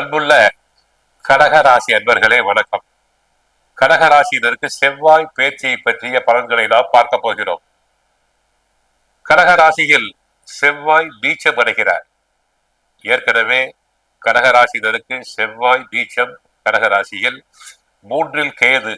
அன்புள்ள கடகராசி அன்பர்களே வணக்கம். கடகராசியினருக்கு செவ்வாய் பேச்சை பற்றிய பலன்களை நாம் பார்க்க போகிறோம். கடகராசியில் செவ்வாய் நீச்சம் அடைகிறார். ஏற்கனவே கடகராசினருக்கு செவ்வாய் நீச்சம் கடகராசியில் மூன்றில் கேது.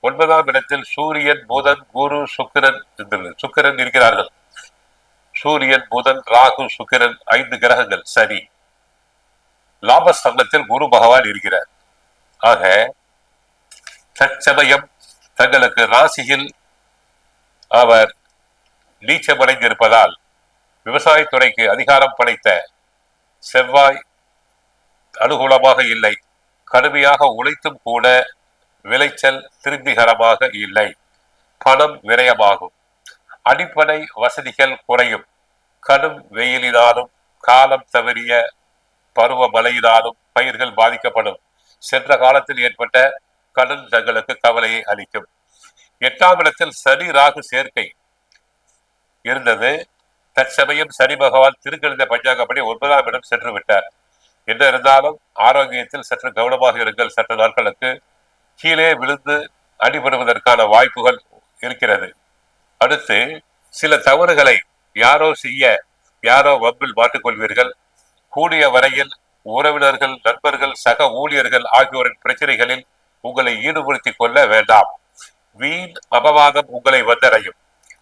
ஒன்பதாம் இடத்தில் சூரியன் புதன் குரு சுக்கிரன் இருந்தது. சுக்கிரன் இருக்கிறார்கள். சூரியன் புதன் ராகு சுக்கிரன் ஐந்து கிரகங்கள். சரி லாபஸ்தம்பத்தில் குரு பகவான் இருக்கிறார். ஆக தற்சமயம் தங்களுக்கு ராசியில் அவர் நீச்சமடைந்திருப்பதால் விவசாயத்துறைக்கு அதிகாரம் படைத்த செவ்வாய் அனுகூலமாக இல்லை. கடுமையாக உழைத்தும் கூட விளைச்சல் திருப்திகரமாக இல்லை. பணம் விரயமாகும். அடிப்படை வசதிகள் குறையும். கடும் வெயிலினாலும் காலம் தவறிய பருவ மழையினாலும் பயிர்கள் பாதிக்கப்படும். சென்ற காலத்தில் ஏற்பட்ட கடன் தங்களுக்கு கவலையை அளிக்கும். எட்டாம் இடத்தில் சனி ராகு சேர்க்கை இருந்தது. தற்சமயம் சனி பகவான் திருக்கணித பஞ்சாங்கப்படி ஒன்பதாம் இடம் சென்று விட்டார். என்ன இருந்தாலும் ஆரோக்கியத்தில் சற்று கவனமாக இருங்கள். சற்று நாட்களுக்கு கீழே விழுந்து அடிபடுவதற்கான வாய்ப்புகள் இருக்கிறது. அடுத்து சில தவறுகளை யாரோ செய்ய யாரோ வம்பில் மாட்டிக்கொள்வீர்கள். கூடிய வரையில் உறவினர்கள் நண்பர்கள் சக ஊழியர்கள் ஆகியோரின் பிரச்சனைகளில் உங்களை ஈடுபடுத்திக் கொள்ள வேண்டாம். வீண் அபவாதம் உங்களை வந்தடையும்.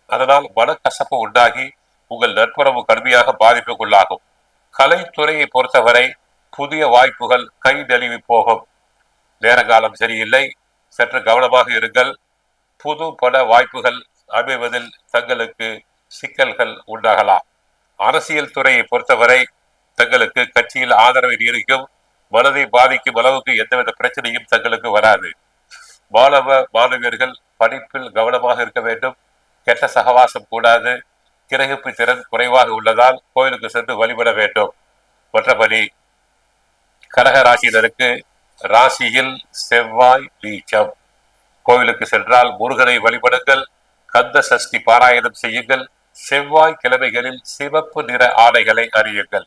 அதனால் மனக்கசப்பு உண்டாகி உங்கள் நட்புறவு கடுமையாக பாதிப்புக்குள்ளாகும். கலைத்துறையை பொறுத்தவரை புதிய வாய்ப்புகள் கை நழுவி போகும். நேரங்காலம் சரியில்லை. சற்று கவனமாக இருங்கள். புது பல வாய்ப்புகள் அமைவதில் தங்களுக்கு சிக்கல்கள் உண்டாகலாம். அரசியல் துறையை பொறுத்தவரை தங்களுக்கு கட்சியில் ஆதரவை நீடிக்கும் மனதை பாதிக்கும் அளவுக்கு எந்தவித பிரச்சனையும் தங்களுக்கு வராது. மாணவ மாணவியர்கள் படிப்பில் கவனமாக இருக்க வேண்டும். கெட்ட சகவாசம் கூடாது. கிரகிப்பு திறன் குறைவாக உள்ளதால் கோயிலுக்கு சென்று வழிபட வேண்டும். மற்றபடி கடக ராசியினருக்கு ராசியில் செவ்வாய் நீச்சம். கோவிலுக்கு சென்றால் முருகனை வழிபடுங்கள். கந்த சஷ்டி பாராயணம் செய்யுங்கள். செவ்வாய் கிழமைகளில் சிவப்பு நிற ஆடைகளை அறியுங்கள்